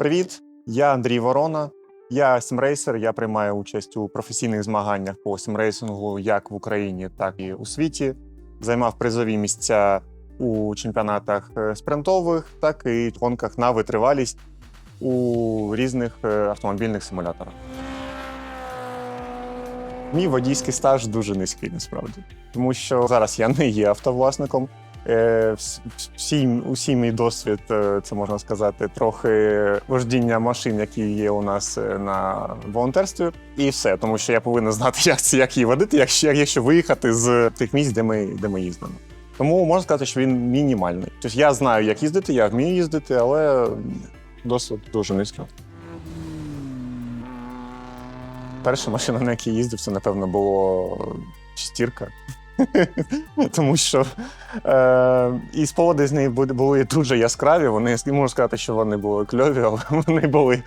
Привіт, я Андрій Ворона. Я сімрейсер. Я приймаю участь у професійних змаганнях по сімрейсингу як в Україні, так і у світі. Займав призові місця у чемпіонатах е, спринтових, так і гонках на витривалість у різних е, автомобільних симуляторах. Мій водійський стаж дуже низький насправді, тому що зараз я не є автовласником. Е, вс- Всі, усі мій досвід, е, це можна сказати, трохи вождіння машин, які є у нас е, на волонтерстві, і все, тому що я повинен знати, як це як її водити, якщо, якщо виїхати з тих місць, де ми, де ми їздимо. Тому можна сказати, що він мінімальний. Тобто я знаю, як їздити, я вмію їздити, але досвід дуже низький. Перша машина, на якій їздив, це, напевно, було шестірка. Тому що е, і спогади з неї були дуже яскраві. Вони не можу сказати, що вони були кльові, але вони були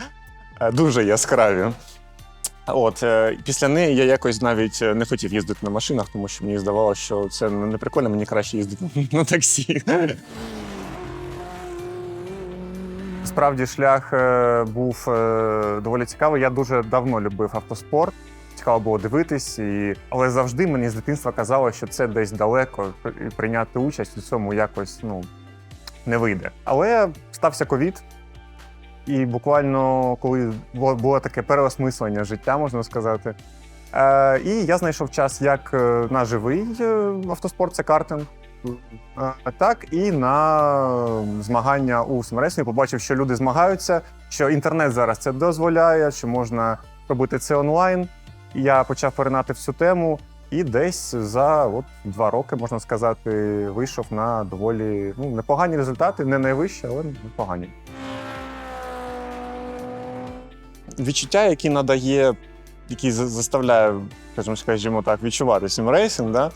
е, дуже яскраві. От е, після неї я якось навіть е, не хотів їздити на машинах, тому що мені здавалося, що це не прикольно, мені краще їздити на таксі. Справді шлях був доволі цікавий. Я дуже давно любив автоспорт. Цікаво було дивитись, і... але завжди мені з дитинства казало, що це десь далеко, і прийняти участь у цьому якось ну, не вийде. Але стався ковід, і буквально коли було, таке переосмислення життя, можна сказати. Е, і я знайшов час як е, на живий е, автоспорт, це картинг. Е, Так, і на змагання у Смересні побачив, що люди змагаються, що інтернет зараз це дозволяє, що можна робити це онлайн. Я почав поринати в цю тему, і десь за от, два роки, можна сказати, вийшов на доволі ну, непогані результати, не найвищі, але непогані. Відчуття, які надає, які заставляє, скажімо, скажімо так, відчувати сімрейсинг, да?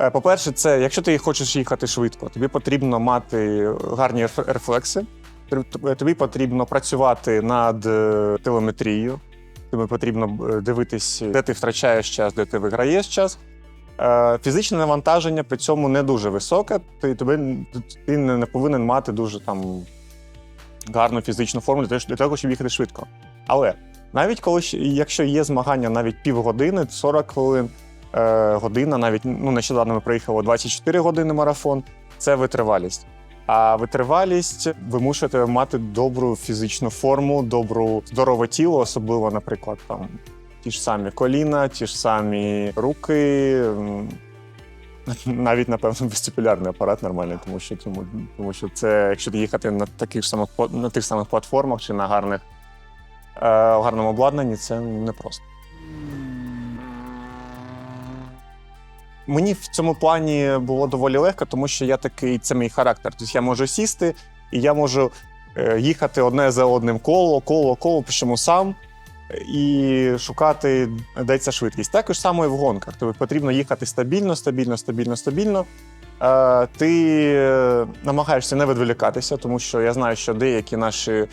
Е, По-перше, це якщо ти хочеш їхати швидко, тобі потрібно мати гарні рефлекси, тобі- тобі потрібно працювати над е, телеметрією, тобі потрібно е, дивитись, де ти втрачаєш час, де ти виграєш час. Е, Фізичне навантаження при цьому не дуже високе. Ти, тобі, ти не не повинен мати дуже там гарну фізичну форму для того, щоб їхати швидко. Але навіть коли якщо є змагання навіть півгодини, 40 хвилин, е, година, навіть ну, нещодавно ми проїхали 24 години марафон, це витривалість. А витривалість вимушує тебе мати добру фізичну форму, добру здорове тіло, особливо, наприклад, там ті ж самі коліна, ті ж самі руки. Навіть, напевно, вестибулярний апарат нормальний, тому що, тому, тому що це, якщо їхати на таких самих на тих самих платформах чи на гарних е, гарному обладнанні, це непросто. Мені в цьому плані було доволі легко, тому що я такий, це мій характер. Тобто я можу сісти і я можу е, їхати одне за одним коло, коло, коло, причому сам і шукати, де ця швидкість. Також само і в гонках. Тобі потрібно їхати стабільно, стабільно, стабільно, стабільно. Е, Ти е, намагаєшся не відволікатися, тому що я знаю, що деякі наші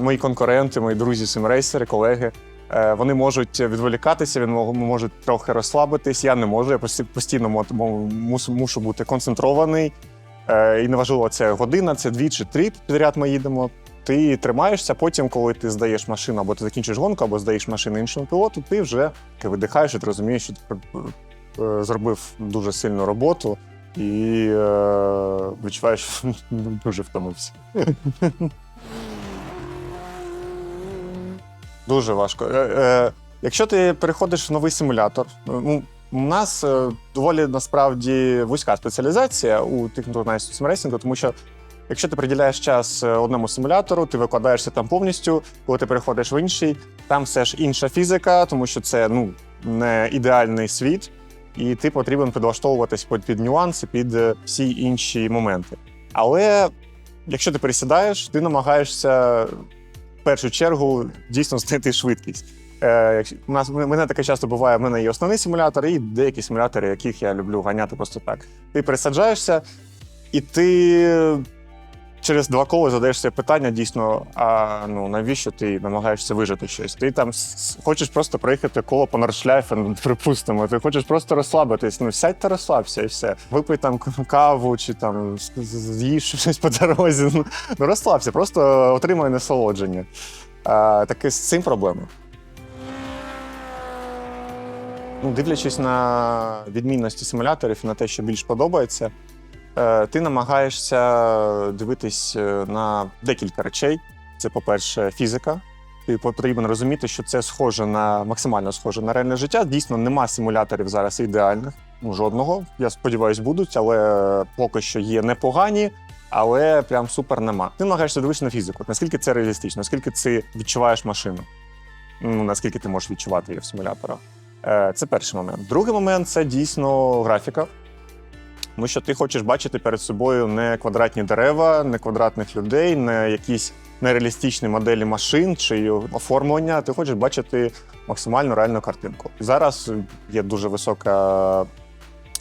мої конкуренти, мої друзі, симрейсери, колеги. Е, Вони можуть відволікатися, він можуть трохи розслабитись. Я не можу. Я пості- постійно мушу бути концентрований. Е, І неважливо, це година, це дві чи три підряд ми їдемо. Ти тримаєшся. Потім, коли ти здаєш машину, або ти закінчиш гонку, або здаєш машину іншому пілоту, ти вже таки видихаєш і ти розумієш, що ти е, зробив дуже сильну роботу і відчуваєш, що дуже втомився. Дуже важко. Е, е, якщо ти переходиш в новий симулятор, ну, у нас е, доволі насправді вузька спеціалізація у знає симрейсингу, тому що якщо ти приділяєш час е, одному симулятору, ти викладаєшся там повністю, коли ти переходиш в інший, там все ж інша фізика, тому що це ну, не ідеальний світ, і ти потрібен підлаштовуватись під, під нюанси, під е, всі інші моменти. Але якщо ти пересідаєш, ти намагаєшся першу чергу дійсно знайти швидкість. Е, у нас мене таке часто буває. В мене є основний симулятор і деякі симулятори, яких я люблю ганяти просто так. Ти пересаджаєшся, і ти через два кола задаєш себе питання дійсно, а ну навіщо ти намагаєшся вижити щось? Ти там хочеш просто проїхати коло по Нордшляйфу, ну, припустимо, ти хочеш просто розслабитись. Ну сядь та розслабся і все. Випий там каву чи там з'їж щось по дорозі. Ну, ну розслабся, просто отримай насолодження. А, таки з цим проблема. Ну, дивлячись на відмінності симуляторів на те, що більш подобається, ти намагаєшся дивитись е, на декілька речей. Це, по-перше, фізика. Ти потрібно розуміти, що це схоже на максимально схоже на реальне життя. Дійсно, нема симуляторів зараз ідеальних. Ну, жодного. Я сподіваюся, будуть, але поки що є непогані, але прям супер нема. Ти намагаєшся дивитися на фізику. Наскільки це реалістично, наскільки ти відчуваєш машину? Ну, наскільки ти можеш відчувати її в симуляторах. Е, Це перший момент. Другий момент це дійсно графіка. Тому що ти хочеш бачити перед собою не квадратні дерева, не квадратних людей, не якісь нереалістичні моделі машин чи оформлення. Ти хочеш бачити максимально реальну картинку. Зараз є дуже висока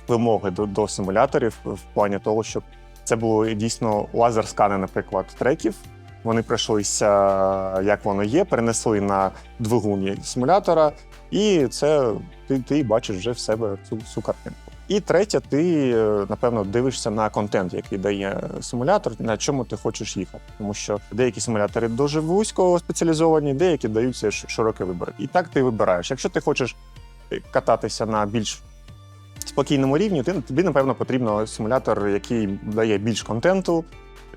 вимоги до, до симуляторів в плані того, щоб це було дійсно лазер-скани, наприклад, треків. Вони пройшлися, як воно є, перенесли на двигун симулятора, і це ти, ти бачиш вже в себе цю, цю картинку. І третє, ти е, напевно дивишся на контент, який дає симулятор, на чому ти хочеш їхати. Тому що деякі симулятори дуже вузько спеціалізовані, деякі даються широкий вибір. І так ти вибираєш. Якщо ти хочеш е, кататися на більш спокійному рівні, ти, тобі, напевно, потрібно симулятор, який дає більш контенту.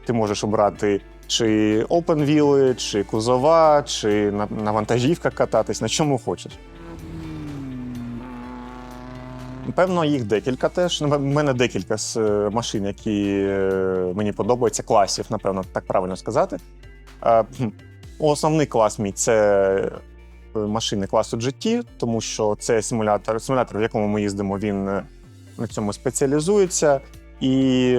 Ти можеш обрати чи wheel, чи кузова, чи на, на вантажівках кататись, на чому хочеш. Певно, їх декілька теж. Ну, в мене декілька з е, машин, які е, мені подобаються, класів, напевно, так правильно сказати. Основний клас мій це е, машини класу GT, тому що це симулятор, симулятор, в якому ми їздимо, він на цьому спеціалізується. І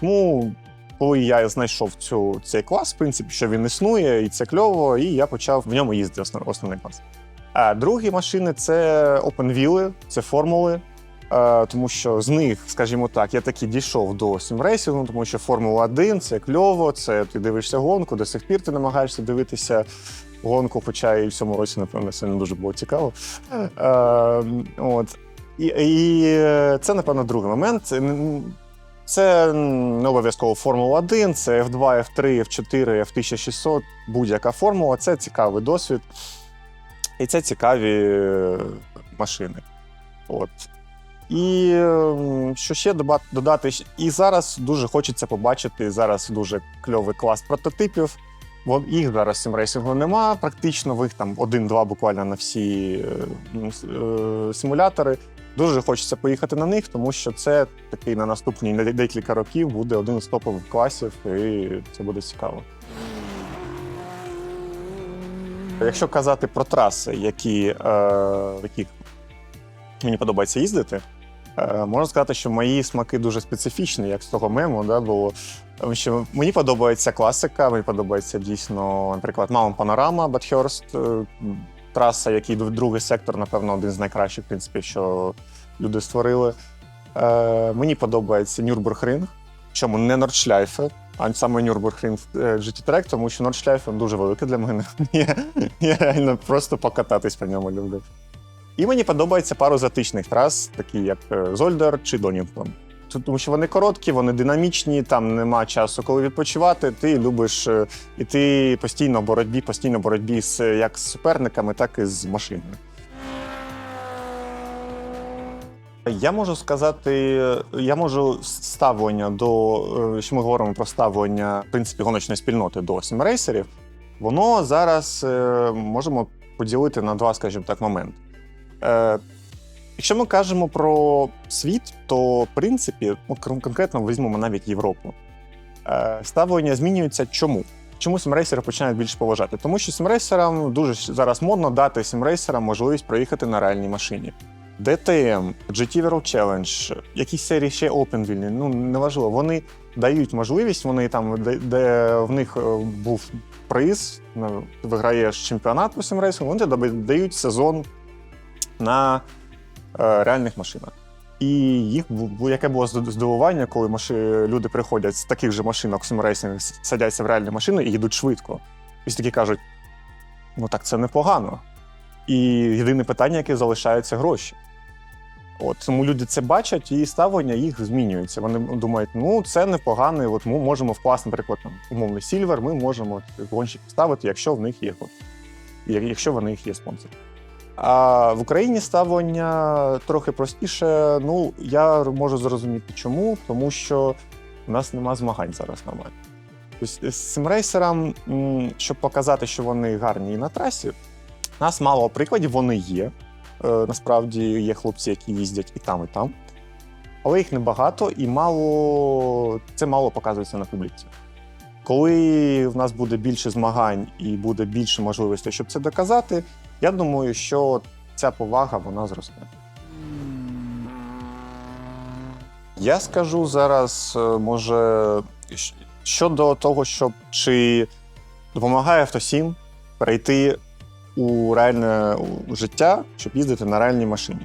тому, коли я знайшов цю, цей клас, в принципі, що він існує, і це кльово, і я почав в ньому їздити основний клас. А другі машини це OpenWheel, це формули. Е, Тому що з них, скажімо так, я таки дійшов до сімрейсингу, тому що Формула 1 це кльово, це ти дивишся гонку, до сих пір ти намагаєшся дивитися гонку, хоча і в цьому році, напевно, це не дуже було цікаво. Е, от. І, і це, напевно, другий момент. Це, Це не обов'язково Формула 1, це F2, F3, F4, F1600, будь-яка формула. Це цікавий досвід. І це цікаві е, машини. От. І ем, що ще додати, і зараз дуже хочеться побачити зараз дуже кльовий клас прототипів. Вон їх зараз сімрейсингу нема. Практично в їх там один-два буквально на всі е, е, симулятори. Дуже хочеться поїхати на них, тому що це такий на наступні декілька років буде один з топових класів, і це буде цікаво. Якщо казати про траси, які, е, яких мені подобається їздити, можна сказати, що мої смаки дуже специфічні, як з того мему, да, було. Тому що мені подобається класика, мені подобається дійсно, наприклад, Маунт Панорама, Батхерст, е, траса, який другий сектор, напевно, один з найкращих, в принципі, що люди створили. Е, мені подобається Нюрбургринг, чому не Нордшляйфе, а саме Нюрбургринг е, GT Track, тому що Нордшляйф дуже великий для мене. я реально просто покататись по ньому люблю. І мені подобається пару затичних трас, такі як е, Зольдер чи Донінгтон. Тому що вони короткі, вони динамічні, там нема часу, коли відпочивати. Ти любиш е, іти постійно в боротьбі, постійно в боротьбі з е, як з суперниками, так і з машинами. Я можу сказати, я можу ставлення до, що ми говоримо про ставлення в принципі гоночної спільноти до сімрейсерів, воно зараз можемо поділити на два, скажімо так, моменти. Е, Якщо ми кажемо про світ, то в принципі, конкретно візьмемо навіть Європу. Е, Ставлення змінюється чому? Чому сімрейсери починають більше поважати? Тому що сімрейсерам дуже зараз модно дати сімрейсерам можливість проїхати на реальній машині. DTM, GT World Challenge, якісь серії ще OpenWheel, ну неважливо. Вони дають можливість, вони там, де, де в них е, був приз, виграєш чемпіонат по сімрейсингу, вони дають сезон на е, реальних машинах. І їх яке було здивування, коли маши, люди приходять з таких же машинок симрейсинг, садяться в реальні машини і їдуть швидко. І такі кажуть: ну так це непогано. І єдине питання, яке залишається гроші. От тому люди це бачать, і ставлення їх змінюється. Вони думають, ну це непогано, от ми можемо вкласти, наприклад, там, умовний сільвер, ми можемо гонщик ставити, якщо в них є якщо в них є спонсор. А в Україні ставлення трохи простіше. Ну, я можу зрозуміти, чому, тому що в нас нема змагань зараз нормально. Тобто з симрейсерам, м, щоб показати, що вони гарні і на трасі, у нас мало прикладів, вони є. Е, Насправді є хлопці, які їздять і там, і там. Але їх небагато, і мало це мало показується на публіці. Коли в нас буде більше змагань і буде більше можливостей, щоб це доказати, я думаю, що ця повага вона зросте. Я скажу зараз, е, може, щодо того, щоб чи допомагає автосім перейти у реальне життя, щоб їздити на реальній машині.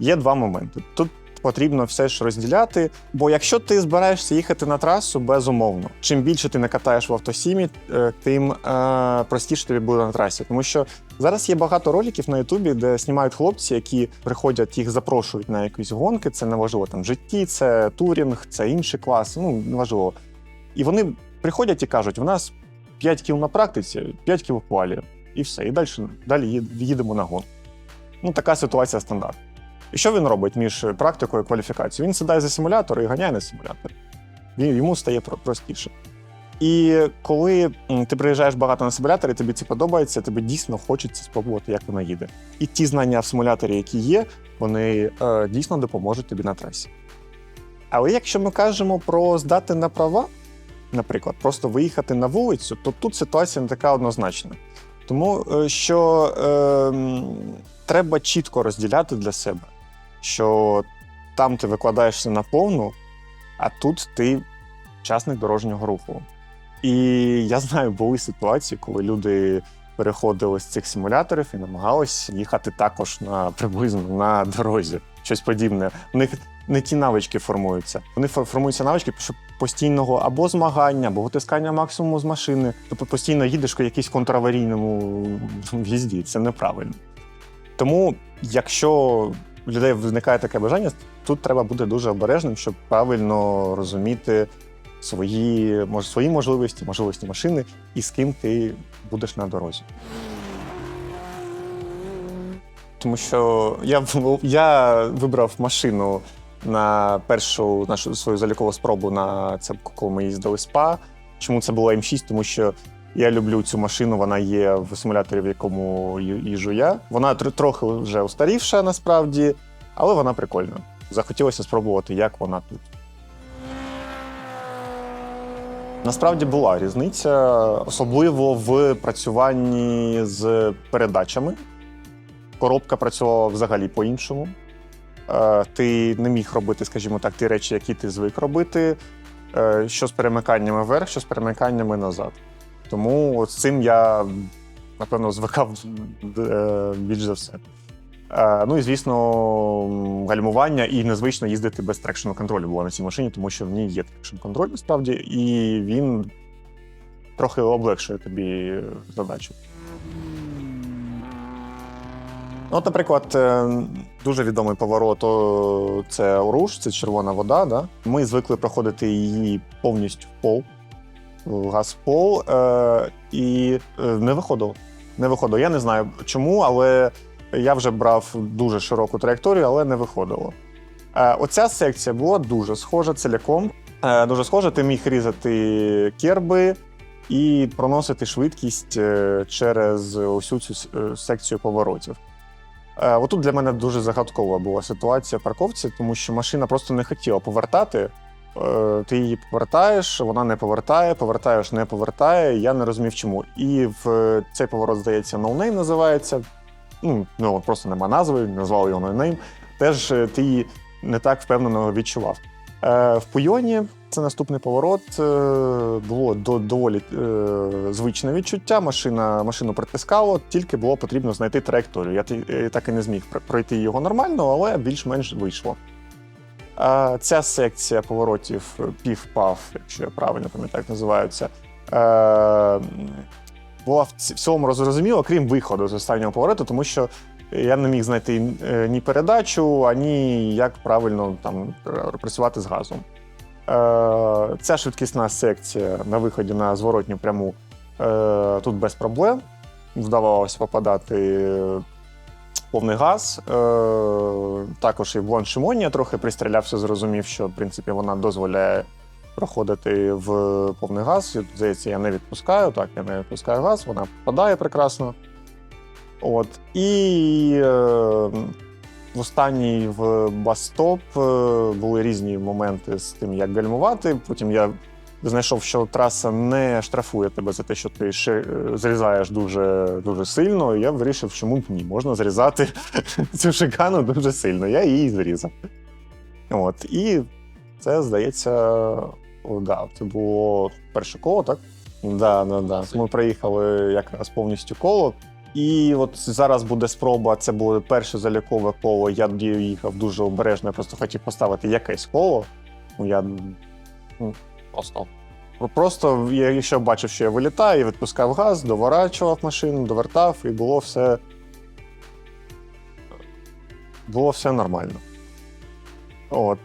Є два моменти. Тут потрібно все ж розділяти, бо якщо ти збираєшся їхати на трасу, безумовно, чим більше ти не катаєш в автосімі, е, тим е, простіше тобі буде на трасі. Тому що зараз є багато роликів на Ютубі, де знімають хлопці, які приходять, їх запрошують на якісь гонки. Це неважливо там житті, це турінг, це інший клас. Ну неважливо. І вони приходять і кажуть: у нас 5 кіл на практиці, 5 кіл в квалі, і все. І далі, далі їдемо на гон. Ну, така ситуація стандарт. І що він робить між практикою і кваліфікацією? Він сідає за симулятор і ганяє на симулятор. Йому стає простіше. І коли ти приїжджаєш багато на симуляторі, тобі це подобається, тобі дійсно хочеться спробувати, як вона їде. І ті знання в симуляторі, які є, вони е, дійсно допоможуть тобі на трасі. Але якщо ми кажемо про здати на права, наприклад, просто виїхати на вулицю, то тут ситуація не така однозначна. Тому е, що е, треба чітко розділяти для себе, що там ти викладаєшся на повну, а тут ти учасник дорожнього руху. І я знаю, були ситуації, коли люди переходили з цих симуляторів і намагались їхати також на приблизно на дорозі, щось подібне. У них не ті навички формуються. Вони фор- формуються навички постійного або змагання, або витискання максимуму з машини. Тобто постійно їдеш в якійсь контраварійному в'їзді. Це неправильно. Тому, якщо у людей виникає таке бажання, тут треба бути дуже обережним, щоб правильно розуміти свої, мож, свої можливості, можливості машини і з ким ти будеш на дорозі. Тому що я, я вибрав машину на першу нашу свою залікову спробу на це, коли ми їздили СПА. Чому це була М6? Тому що я люблю цю машину, вона є в симуляторі, в якому ї- їжджу я. Вона тр- трохи вже устарівша насправді, але вона прикольна. Захотілося спробувати, як вона тут. Насправді була різниця, особливо в працюванні з передачами. Коробка працювала взагалі по-іншому. Е, Ти не міг робити, скажімо так, ті речі, які ти звик робити, е, що з перемиканнями вверх, що з перемиканнями назад. Тому з цим я, напевно, звикав е, більш за все. Е, Ну і звісно, гальмування і незвично їздити без трекшн контролю було на цій машині, тому що в ній є трекшн контроль насправді, і він трохи облегшує тобі задачу. От, наприклад, е, дуже відомий поворот це Оруш, це червона вода. Да? Ми звикли проходити її повністю в пол, в газ в пол, е, і не виходило. Не виходило. Я не знаю чому, але я вже брав дуже широку траєкторію, але не виходило. Е, Оця секція була дуже схожа ціляком. Е, Дуже схожа, ти міг різати керби і проносити швидкість е, через усю цю секцію поворотів. Отут для мене дуже загадкова була ситуація в парковці, тому що машина просто не хотіла повертати. Ти її повертаєш, вона не повертає, повертаєш, не повертає. Я не розумів, чому. І в цей поворот, здається, Name називається. Ну, ну просто нема назви, назвали його Name. Теж е, ти її не так впевнено відчував. Е, В Пуйоні це наступний поворот. е, Було до, доволі звичне відчуття. Машина, машину притискало, тільки було потрібно знайти траєкторію. Я, так і не зміг пройти його нормально, але більш-менш вийшло. Ця секція поворотів пів-пав, якщо я правильно пам'ятаю, як називаються, була в цілому зрозуміла, крім виходу з останнього повороту, тому що я не міг знайти е, ні передачу, ані як правильно там працювати з газом. Е, Ця швидкісна секція на виході на зворотню пряму е, тут без проблем. Вдавалося попадати повний газ. Е, Також і Блон я трохи пристрілявся, зрозумів, що в принципі вона дозволяє проходити в повний газ. Здається, я не відпускаю. Так, я не відпускаю газ, вона попадає прекрасно. От. І е, в останній в бастоп е, були різні моменти з тим, як гальмувати. Потім я знайшов, що траса не штрафує тебе за те, що ти ще е, зрізаєш дуже, дуже сильно. І я вирішив, чому б ні, можна зрізати цю шикану дуже сильно. Я її зрізав. От. І це, здається, да, це було перше коло, так? Да, да, да. Ми проїхали якраз повністю коло. І от зараз буде спроба. Це було перше залікове коло. Я тоді їхав дуже обережно. Я просто хотів поставити якесь коло. Ну, я ну, просто. Просто я якщо бачив, що я вилітаю, я відпускав газ, доворачував машину, довертав, і було все. Було все нормально. От.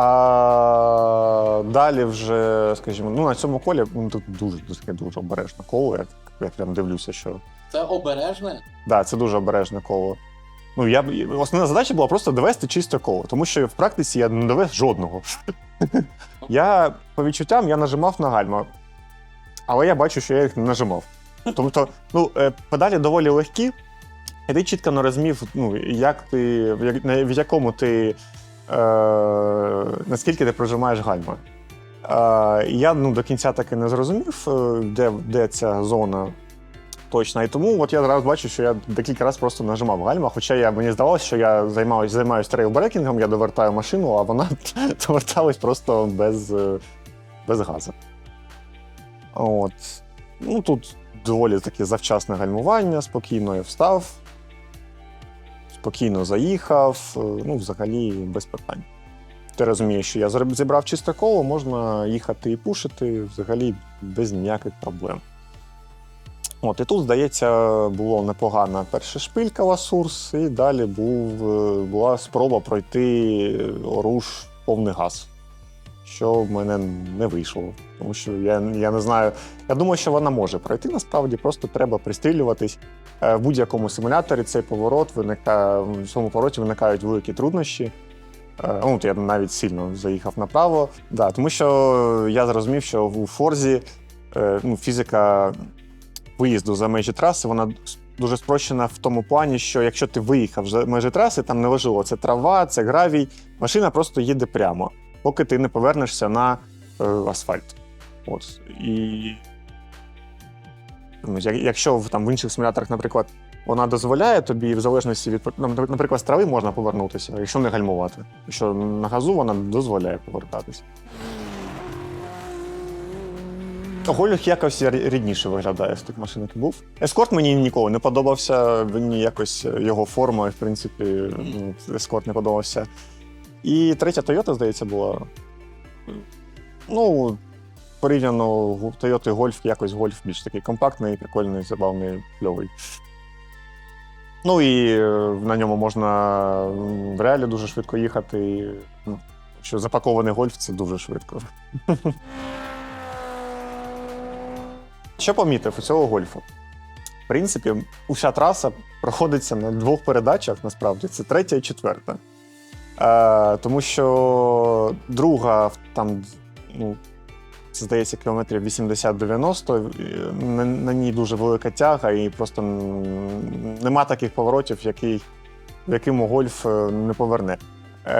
А далі вже, скажімо, ну на цьому колі ну, тут дуже, дуже, дуже обережне коло. Я, я прям дивлюся, що Це обережне. Да, це дуже обережне коло. Ну, я основна задача була просто довести чисте коло, тому що в практиці я не довез жодного. я по відчуттям я нажимав на гальма, але я бачу, що я їх не нажимав. Тобто, ну, е, педалі доволі легкі, і ти чітко не розумів, ну, як ти, в якому ти. Е, наскільки ти прожимаєш гальма. Е, я ну, до кінця таки не зрозумів, е, де, де ця зона точно. І тому от я зараз бачу, що я декілька разів просто нажимав гальма. Хоча я, мені здавалося, що я займаюся займаюсь трейлбрекінгом, я довертаю машину, а вона доверталась просто без, без газу. От. Ну, тут доволі таке завчасне гальмування, спокійно я встав, спокійно заїхав, е, ну, взагалі без питань. Ти розумієш, що я зібрав чисте коло, можна їхати і пушити взагалі без ніяких проблем. От, і тут, здається, було непогана перша шпилька Ласурс, і далі був, е, була спроба пройти оруж повний газ, що в мене не вийшло. Тому що я, я не знаю. Я думаю, що вона може пройти насправді, просто треба пристрілюватись. Е, В будь-якому симуляторі цей поворот виникає, в цьому повороті виникають великі труднощі. Е, Ну, я навіть сильно заїхав направо. Да, тому що я зрозумів, що у Форзі е, ну, фізика виїзду за межі траси, вона дуже спрощена в тому плані, що якщо ти виїхав за межі траси, там не важливо, це трава, це гравій, машина просто їде прямо, поки ти не повернешся на е, асфальт. От. І ну, якщо там, в інших симуляторах, наприклад, вона дозволяє тобі, в залежності від ну, наприклад, з трави можна повернутися, якщо не гальмувати. Якщо на газу вона дозволяє повертатися. Гольф якось рідніше виглядає з тих машин, який був. Ескорт мені ніколи не подобався. Мені якось його форма, в принципі, ну, ескорт не подобався. І третя Toyota, здається, була. Ну, порівняно Toyota Golf, якось Golf більш такий компактний, прикольний, забавний, кльовий. Ну і е, на ньому можна в реалі дуже швидко їхати. ну, Що запакований гольф це дуже швидко. Що помітив у цього гольфу? В принципі, уся траса проходиться на двох передачах, насправді, це третя і четверта. Е, тому що друга, там, ну, здається, кілометрів 80-90, е, на, на ній дуже велика тяга, і просто нема таких поворотів, який, в якому гольф е, не поверне.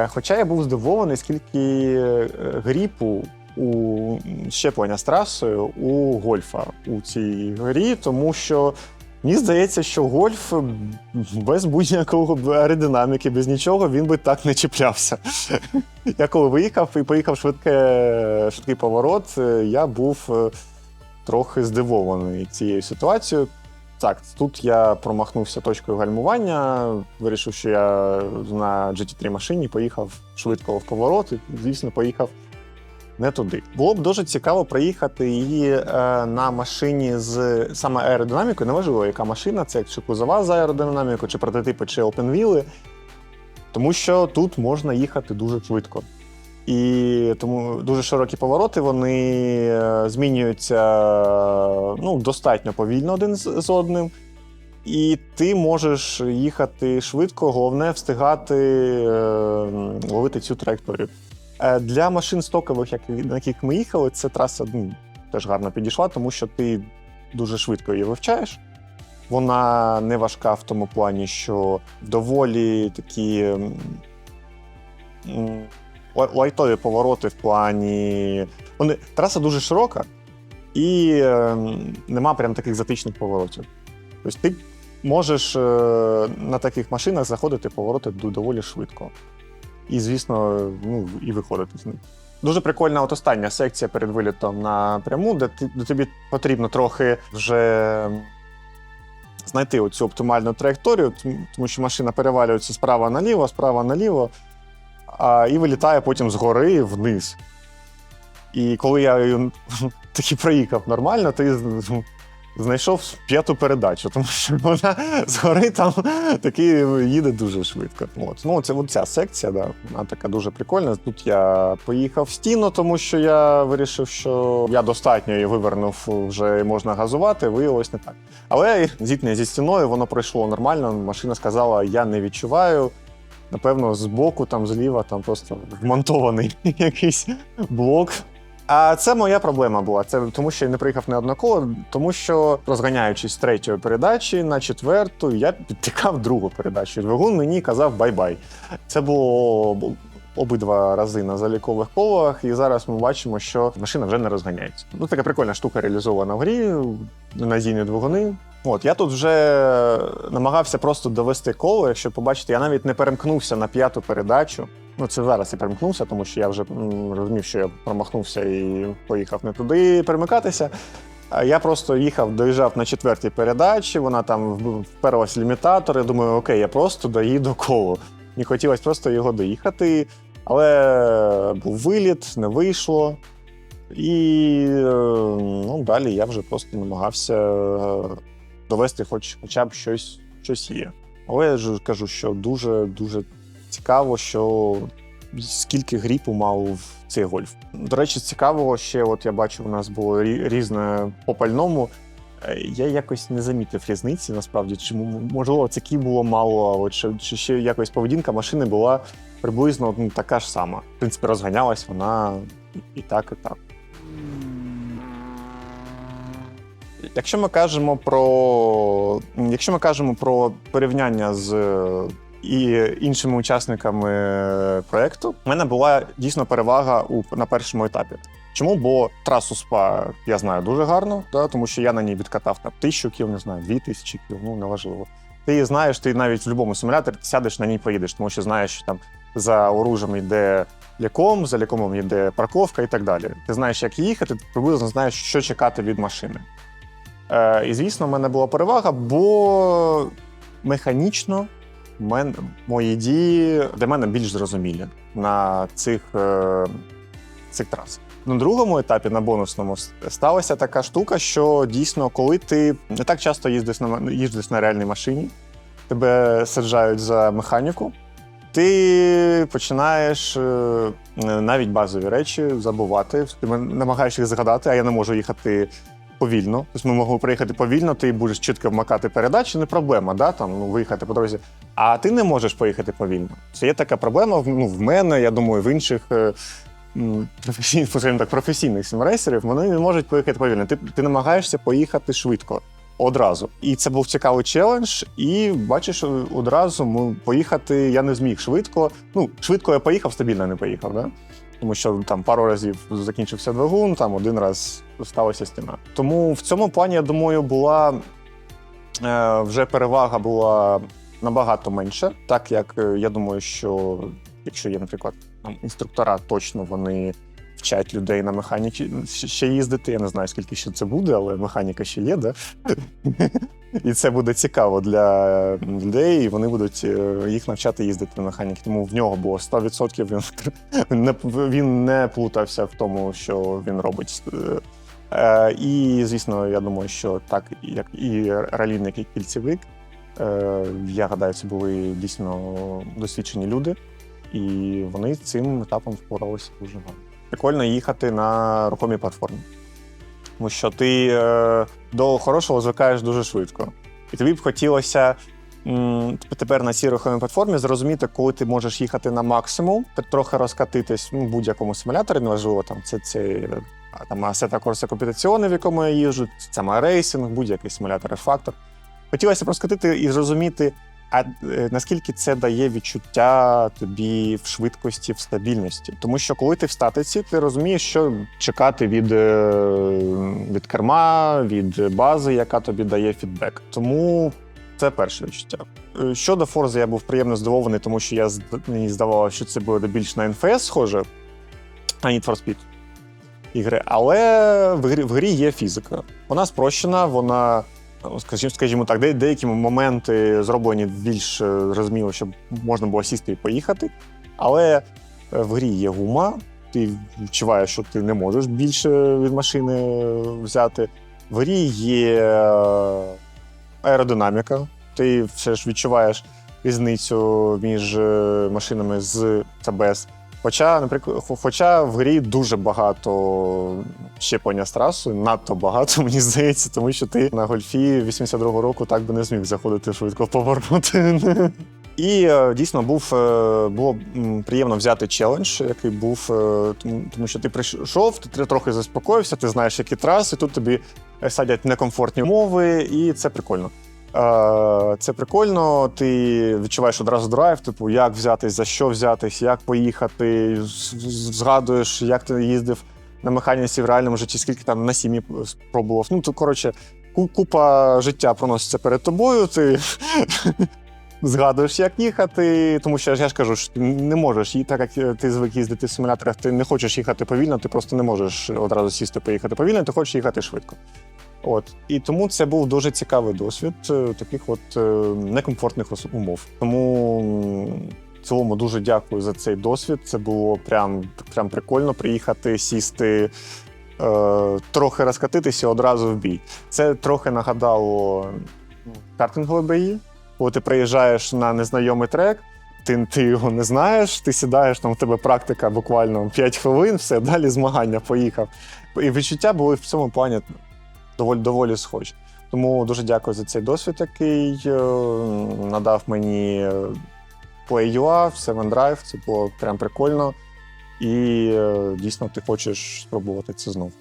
Хоча я був здивований, скільки гріпу у щеплення з трасою у гольфа у цій грі, тому що мені здається, що гольф без будь-якого аеродинаміки, без нічого, він би так не чіплявся. Я коли виїхав і поїхав швидке, швидкий поворот, е, я був е, трохи здивований цією ситуацією. Так, тут я промахнувся точкою гальмування, вирішив, що я на GT3 машині поїхав швидко в поворот і, звісно, поїхав не туди. Було б дуже цікаво проїхати її е, на машині з саме аеродинамікою. Неважливо, яка машина, це чи кузова з аеродинамікою, чи прототипи, чи опенвіли. Тому що тут можна їхати дуже швидко. І тому дуже широкі повороти вони е, змінюються ну, достатньо повільно один з одним. І ти можеш їхати швидко, головне встигати е, ловити цю траєкторію. Е, Для машин стокових, як, на яких ми їхали, ця траса ну, теж гарно підійшла, тому що ти дуже швидко її вивчаєш. Вона не важка в тому плані, що доволі такі лайтові повороти в плані. Вони, траса дуже широка і е, нема прям таких затичних поворотів. Тобто ти можеш е, на таких машинах заходити повороти доволі швидко. І, звісно, ну, і виходити з них. Дуже прикольна от остання секція перед вилітом на пряму, де, ти, тобі потрібно трохи вже знайти оцю оптимальну траєкторію, тому- що машина перевалюється справа наліво, справа наліво, а, і вилітає потім згори вниз. І коли я таки проїхав нормально, то знайшов п'яту передачу, тому що вона згори там таки їде дуже швидко. От. Ну, це от ця секція, да, вона така дуже прикольна. Тут я поїхав в стіну, тому що я вирішив, що я достатньо її вивернув, вже можна газувати, виявилось не так. Але зіткнення зі стіною воно пройшло нормально. Машина сказала: я не відчуваю. Напевно, збоку, там зліва, там просто вмонтований якийсь блок. А це моя проблема була. Це тому, що я не приїхав не одне тому що розганяючись з третьої передачі на четверту, я підтикав другу передачу. Двигун мені казав бай-бай. Це було обидва рази на залікових колах, і зараз ми бачимо, що машина вже не розганяється. Ну, така прикольна штука реалізована в грі, надійні двигуни. От я тут вже намагався просто довести коло. Якщо побачите, я навіть не перемкнувся на п'яту передачу. Ну, це зараз я перемкнувся, тому що я вже розумів, що я промахнувся і поїхав не туди перемикатися. Я просто їхав, доїжджав на четвертій передачі, вона там вперлась лімітатор. Я думаю, окей, я просто доїду коло. Мені хотілося просто його доїхати, але був виліт, не вийшло. І е, ну, далі я вже просто намагався е, довести хоч, хоча б щось, щось є. Але я ж кажу, що дуже дуже цікаво, що скільки гріпу мав в цей гольф. До речі, цікаво, ще от я бачу, у нас було різне по пальному. Е, Я якось не замітив різниці насправді, чи можливо це було мало, а от чи, чи ще якось поведінка машини була приблизно ну, така ж сама. В принципі, розганялась вона і- так, і так. Якщо ми кажемо про якщо ми кажемо про порівняння з і іншими учасниками проекту, в мене була дійсно перевага у на першому етапі. Чому? Бо трасу СПА я знаю дуже гарно, да, тому що я на ній відкатав там тисячу кіл, не знаю, дві тисячі кіл, ну неважливо. Ти знаєш, ти навіть в будь-якому симуляторі сядеш на ній поїдеш, тому що знаєш, що там за оружем йде ліком, за лікомом йде парковка і так далі. Ти знаєш, як їхати, ти приблизно знаєш, що чекати від машини. Е, і звісно, в мене була перевага, бо механічно мен, мої дії для мене більш зрозумілі на цих, е, цих трасах. На другому етапі, на бонусному, сталася така штука, що дійсно, коли ти не так часто їздиш на, їздиш на реальній машині, тебе саджають за механіку, ти починаєш е, навіть базові речі забувати. Ти намагаєшся їх згадати, а я не можу їхати повільно. Тобто ми могли приїхати повільно, ти будеш чітко вмикати передачі, не проблема, да? там, ну, виїхати по дорозі. А ти не можеш поїхати повільно. Це є така проблема ну, в мене, я думаю, в інших. е, Професійних, так, професійних сімрейсерів, вони не можуть поїхати повільно. Ти, ти намагаєшся поїхати швидко одразу. І це був цікавий челендж. І бачиш, одразу поїхати я не зміг швидко. Ну, швидко я поїхав, стабільно не поїхав, да? Тому що там пару разів закінчився двигун, там один раз сталася стіна. Тому в цьому плані, я думаю, була е, вже перевага була набагато менша, так як е, я думаю, що якщо є, наприклад, там інструктора, точно вони вчать людей на механіки ще їздити. Я не знаю, скільки ще це буде, але механіка ще є, да? І це буде цікаво для людей, і вони будуть е, їх навчати їздити на механіки. Тому в нього було 100% він, не, він не плутався в тому, що він робить. Е, і, звісно, я думаю, що так, як і ралійник, і кільцевик, е, я гадаю, це були дійсно досвідчені люди, і вони цим етапом впоралися дуже гарно. Прикольно їхати на рухомій платформі. Тому що ти е, до хорошого звикаєш дуже швидко. І тобі б хотілося м, тепер на цій рухомій платформі зрозуміти, коли ти можеш їхати на максимум, трохи розкатитись ну, в будь-якому симуляторі, неважливо, там це, це там Assetto Corsa Competizione, в якому я їжджу, це рейсинг, будь-який симулятор фактор. Хотілося б розкатити і зрозуміти, а е, наскільки це дає відчуття тобі в швидкості, в стабільності. Тому що коли ти в статиці, ти розумієш, що чекати від, е, від керма, від бази, яка тобі дає фідбек. Тому це перше відчуття. Е, Щодо Forza, я був приємно здивований, тому що я мені здавалося, що це буде більш на NFS схоже, а Need Speed ігри. Але в грі, в грі є фізика. Вона спрощена, вона, скажімо, так, де, деякі моменти зроблені більш е, зрозуміло, щоб можна було сісти і поїхати. Але е, в грі є гума, ти відчуваєш, що ти не можеш більше від машини взяти. В грі є е, аеродинаміка. Ти все ж відчуваєш різницю між е, машинами з без. Хоча, наприклад, хоча в грі дуже багато щеплення з трасою, надто багато, мені здається, тому що ти на гольфі 82-го року так би не зміг заходити швидко в. І е, дійсно був е, було приємно взяти челендж, який був, е, тому, що ти прийшов, ти трохи заспокоївся, ти знаєш, які траси, тут тобі садять некомфортні умови, і це прикольно. Е, Це прикольно, ти відчуваєш одразу драйв, типу, як взятись, за що взятись, як поїхати, згадуєш, як ти їздив на механіці в реальному житті, скільки там на сім'ї спробував. Ну, то, коротше, купа життя проноситься перед тобою, ти згадуєш, як їхати, тому що я ж кажу, що ти не можеш, і так як ти звик їздити в симуляторах, ти не хочеш їхати повільно, ти просто не можеш одразу сісти, поїхати повільно, ти хочеш їхати швидко. От і тому це був дуже цікавий досвід е, таких от е, некомфортних умов. Тому в цілому дуже дякую за цей досвід. Це було прям, прям прикольно приїхати, сісти, е, трохи розкатитися одразу в бій. Це трохи нагадало картингові бої, коли ти приїжджаєш на незнайомий трек. Ти, ти його не знаєш, ти сідаєш, там в тебе практика буквально 5 хвилин, все, далі змагання поїхав. І відчуття були в цьому плані доволі доволі схожі. Тому дуже дякую за цей досвід, який е, надав мені е, Play.ua, Seven Drive. Це було прям прикольно. І е, дійсно ти хочеш спробувати це знову.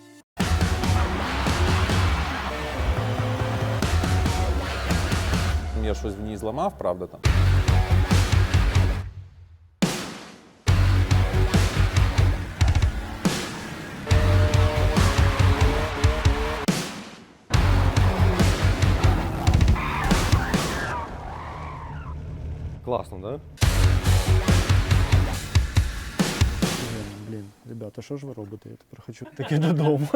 Я щось в ній зламав, правда там. Класно, да? Блін, блін, ребята, що ж ви робите? Я тепер хочу таки додому.